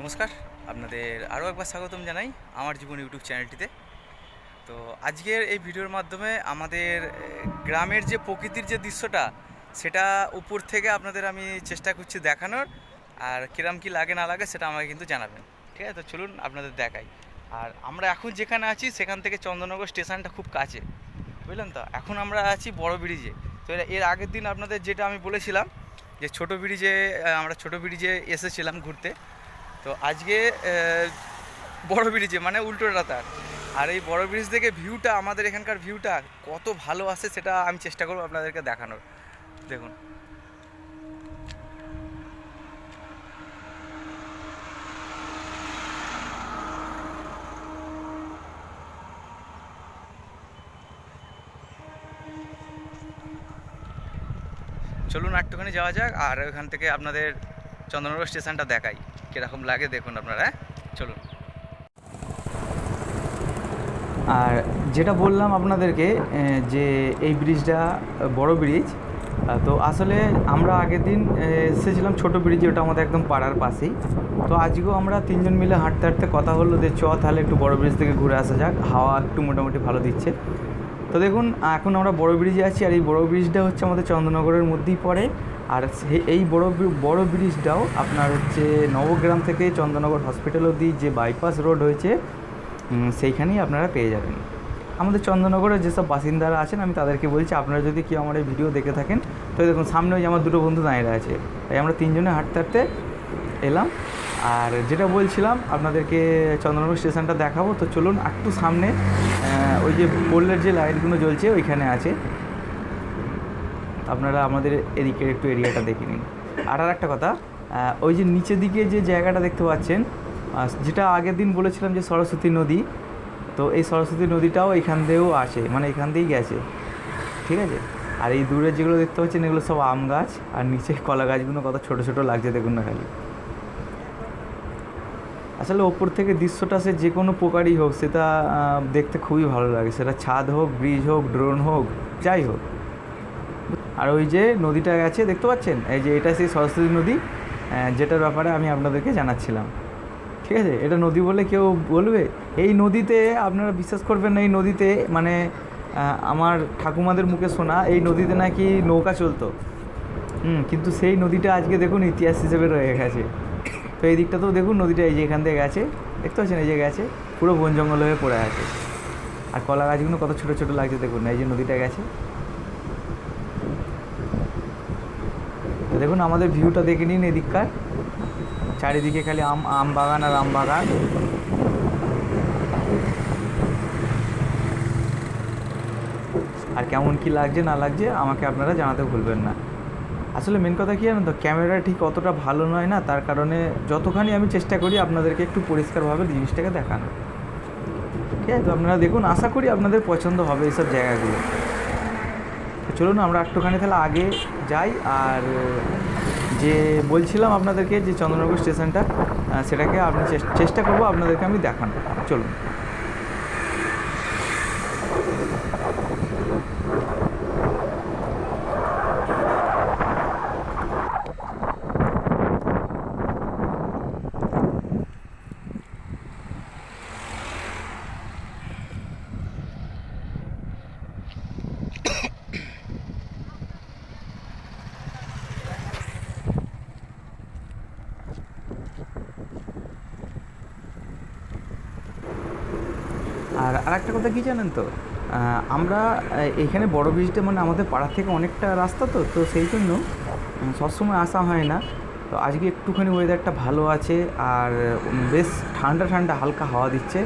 নমস্কার, আপনাদের আরও একবার স্বাগতম জানাই আমার জীবন ইউটিউব চ্যানেলটিতে। তো আজকের এই ভিডিওর মাধ্যমে আমাদের গ্রামের যে প্রকৃতির যে দৃশ্যটা, সেটা উপর থেকে আপনাদের আমি চেষ্টা করছি দেখানোর, আর কিরাম কি লাগে না লাগে সেটা আমাকে কিন্তু জানাবেন। ঠিক আছে? তো চলুন আপনাদের দেখাই। আর আমরা এখন যেখানে আছি, সেখান থেকে চন্দননগর স্টেশনটা খুব কাছে। বুঝলেন তো? এখন আমরা আছি বড় ব্রিজে। তো এর আগের দিন আপনাদের যেটা আমি বলেছিলাম, যে ছোট ব্রিজে আমরা ছোট ব্রিজে এসেছিলাম ঘুরতে। তো আজকে বড় ব্রিজে মানে উল্টো রাতার আর এই বড় ব্রিজ থেকে ভিউটা আমাদের এখানকার ভিউটা কত ভালো আসে সেটা আমি চেষ্টা করব আপনাদেরকে দেখানোর। দেখুন। চলুন একটুখানি যাওয়া যাক, আর ওখান থেকে আপনাদের চন্দননগর স্টেশনটা দেখাই। কীরকম লাগে দেখুন আপনারা হ্যাঁ? চলুন। আর যেটা বললাম আপনাদেরকে যে এই ব্রিজটা বড় ব্রিজ তো আসলে আমরা আগের দিন এসেছিলাম ছোট ব্রিজে ওটা আমাদের একদম পাড়ার পাশেই। তো আজকেও আমরা তিনজন মিলে হাঁটতে হাঁটতে কথা হলো যে, চ, তাহলে একটু বড় ব্রিজ থেকে ঘুরে আসা যাক, হাওয়া একটু মোটামুটি ভালো দিচ্ছে। তো দেখুন, এখন আমরা বড় ব্রিজে আছি, আর এই বড় ব্রিজটা হচ্ছে আমাদের চন্দ্রনগরের মধ্যেই পড়ে। আর এই বড় বড় ব্রিজটাও আপনার হচ্ছে নবগ্রাম থেকে চন্দ্রনগর হসপিটাল অবধি যে বাইপাস রোড হয়েছে সেইখানেই আপনারা পেয়ে যাবেন। আমাদের চন্দ্রনগরের যেসব বাসিন্দারা আছেন, আমি তাদেরকে বলছি, আপনারা যদি কেউ আমার এই ভিডিও দেখে থাকেন, তো দেখুন, সামনে ওই আমার দুটো বন্ধু দাঁড়িয়ে আছে। তাই আমরা তিনজনে হাঁটতে হাঁটতে এলাম। আর যেটা বলছিলাম, আপনাদেরকে চন্দ্রনগর স্টেশনটা দেখাবো। তো চলুন, একটু সামনে ওই যে পোলের যে লাইটগুলো জ্বলছে, ওইখানে আছে। আপনারা আমাদের এদিকের একটু এরিয়াটা দেখে নিন। আর আর একটা কথা ওই যে নিচের দিকে যে জায়গাটা দেখতে পাচ্ছেন যেটা আগের দিন বলেছিলাম যে সরস্বতী নদী, তো এই সরস্বতী নদীটাও এখান দিয়েও আসে মানে এখান দিয়েই গেছে। ঠিক আছে? আর এই দূরে যেগুলো দেখতে পাচ্ছেন, এগুলো সব আম গাছ, আর নিচে কলা গাছগুলো কত ছোট ছোট লাগছে দেখুন না খালি। আসলে ওপর থেকে দৃশ্যটা সে যে কোনো প্রকারই হোক, সেটা দেখতে খুবই ভালো লাগে। সেটা ছাদ হোক, ব্রিজ হোক, ড্রোন হোক, যাই হোক। আর ওই যে নদীটা গেছে, দেখতে পাচ্ছেন? এই যে এটা সেই সরস্বতী নদী যেটার ব্যাপারে আমি আপনাদেরকে জানাচ্ছিলাম। ঠিক আছে? এটা নদী বলে কেউ বলবে? এই নদীতে আপনারা বিশ্বাস করবেন না, এই নদীতে মানে আমার ঠাকুমাদের মুখে শোনা, এই নদীতে নাকি নৌকা চলতো। হুম, কিন্তু সেই নদীটা আজকে দেখুন ইতিহাস হিসেবে রয়ে গেছে। তো এই দিকটাতেও দেখুন, নদীটা এই যে এখান থেকে গেছে। দেখতে পাচ্ছেন? এই যে গেছে, পুরো বন জঙ্গল হয়ে পড়ে আছে। আর কলা গাছগুলো কত ছোটো ছোটো লাগছে দেখুন, এই যে নদীটা গেছে। দেখুন, আমাদের ভিউটা দেখে নিন এদিককার। চারিদিকে খালি আম আম বাগান আর আম বাগান। আর কেমন কি লাগছে, না লাগছে, আমাকে আপনারা জানাতে ভুলবেন না। আসলে মেন কথা কি জানেন তো ক্যামেরা ঠিক অতটা ভালো নয় না, তার কারণে যতখানি আমি চেষ্টা করি আপনাদেরকে একটু পরিষ্কারভাবে জিনিসটাকে দেখানো ঠিক আছে, তো আপনারা দেখুন, আশা করি আপনাদের পছন্দ হবে এইসব জায়গাগুলো। চলুন আমরা একটুখানি তাহলে আগে যাই, আর যে বলছিলাম আপনাদেরকে যে চন্দ্রনগর স্টেশনটা সেটাকে আপনি চেষ্টা করব আপনাদেরকে আমি দেখানো চলুন। আর একটা কথা কী জানেন তো? আমরা এখানে বড় ব্রিজটা মানে আমাদের পাড়ার থেকে অনেকটা রাস্তা তো তো সেই জন্য সবসময় আসা হয় না। তো আজকে একটুখানি ওয়েদারটা ভালো আছে আর বেশ ঠান্ডা ঠান্ডা হালকা হাওয়া দিচ্ছে।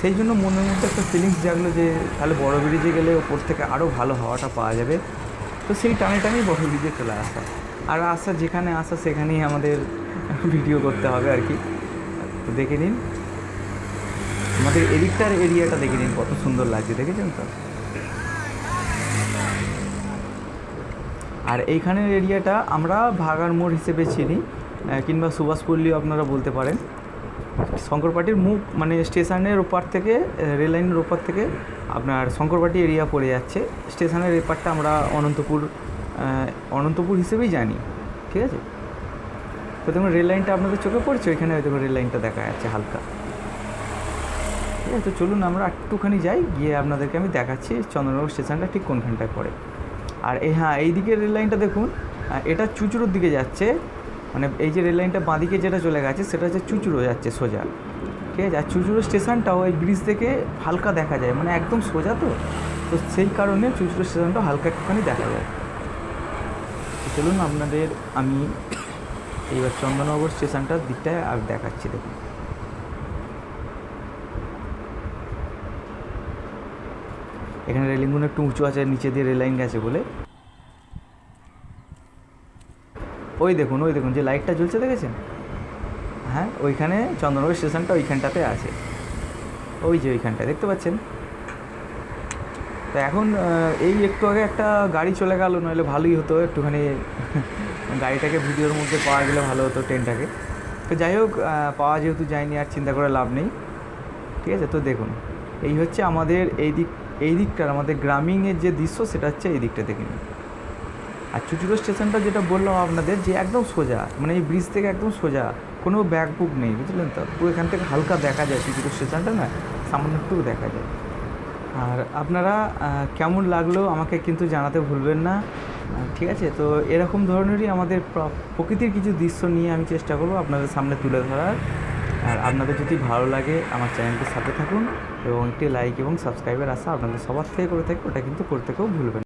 সেই জন্য মনের মধ্যে একটা ফিলিংস জাগলো যে, তাহলে বড় ব্রিজে গেলে ওপর থেকে আরও ভালো হাওয়াটা পাওয়া যাবে। তো সেই টানে টানেই বড় ব্রিজে চলে আসা। আর আসা যেখানে আসা সেখানেই আমাদের ভিডিও করতে হবে আর কি। তো দেখে নিন। আমাদের এদিকটার এরিয়াটা দেখে নিন, কত সুন্দর লাগছে, দেখেছেন তো? আর এইখানের এরিয়াটা আমরা ভাগার মোড় হিসেবে চিনি কিংবা সুভাষপল্লী আপনারা বলতে পারেন। শঙ্করপাটির মুখ মানে স্টেশনের ওপার থেকে রেল লাইনের ওপার থেকে আপনার শঙ্করপাটি এরিয়া পড়ে যাচ্ছে। স্টেশনের এপারটা আমরা অনন্তপুর অনন্তপুর হিসেবেই জানি, ঠিক আছে? তো দেখুন, রেল লাইনটা আপনাদের চোখে পড়ছে, ওইখানে হয়তো রেল লাইনটা দেখা যাচ্ছে হালকা। ঠিক আছে তো চলুন আমরা একটুখানি যাই, গিয়ে আপনাদেরকে আমি দেখাচ্ছি চন্দ্রনগর স্টেশনটা ঠিক কোনখানটায় পড়ে। আর এই হ্যাঁ এই দিকের রেল লাইনটা দেখুন এটা চুচুড়োর দিকে যাচ্ছে মানে এই যে রেল লাইনটা বাঁদিকে যেটা চলে গেছে, সেটা হচ্ছে চুচুড়ো যাচ্ছে সোজা। ঠিক আছে? আর চুচুড়ো স্টেশনটাও ওই ব্রিজ থেকে হালকা দেখা যায় মানে একদম সোজা তো। তো সেই কারণে চুচুড়ো স্টেশনটা হালকা একটুখানি দেখা যায়। চলুন আপনাদের আমি এইবার চন্দননগর স্টেশনটার দিকটায় আর দেখাচ্ছি, দেখুন। এখানে রেলিংগুলো একটু উঁচু আছে, নিচে দিয়ে রেল লাইন গেছে বলে। ওই দেখুন ওই দেখুন, যে লাইটটা জ্বলছে দেখেছেন? হ্যাঁ ওইখানে চন্দননগর স্টেশনটা ওইখানটাতে আছে। ওই যে ওইখানটা দেখতে পাচ্ছেন? তো এখন এই একটু আগে একটা গাড়ি চলে গেল, নইলে ভালোই হতো, একটুখানি গাড়িটাকে ভিডিওর মধ্যে পাওয়া গেলে ভালো হতো ট্রেনটাকে। তো যাই হোক পাওয়া যেহেতু যায়নি, আর চিন্তা করে লাভ নেই। ঠিক আছে, তো দেখুন, এই হচ্ছে আমাদের এই দিক এই দিকটার আমাদের গ্রামীণের যে দৃশ্য, সেটা হচ্ছে এই দিকটা দেখে নিন। আর চুচুড়ো স্টেশনটা যেটা বললাম আপনাদের, যে একদম সোজা মানে এই ব্রিজ থেকে একদম সোজা, কোনো ব্যাগ বুক নেই, বুঝলেন তো? পুরো এখান থেকে হালকা দেখা যায় চুচুড়ো স্টেশনটা না, সামান্য একটু দেখা যায়। আর আপনারা কেমন লাগল আমাকে কিন্তু জানাতে ভুলবেন না। ঠিক আছে? তো এরকম ধরনেরই আমাদের প্র- প্রকৃতির কিছু দৃশ্য নিয়ে আমি চেষ্টা করব আপনাদের সামনে তুলে ধরার। আর আপনাদের যদি ভালো লাগে আমার চ্যানেলটির সাথে থাকুন এবং একটি লাইক এবং সাবস্ক্রাইবের আশা আপনাদের সবার থেকে করে থাকি ওটা কিন্তু করতে কেউ ভুলবেন।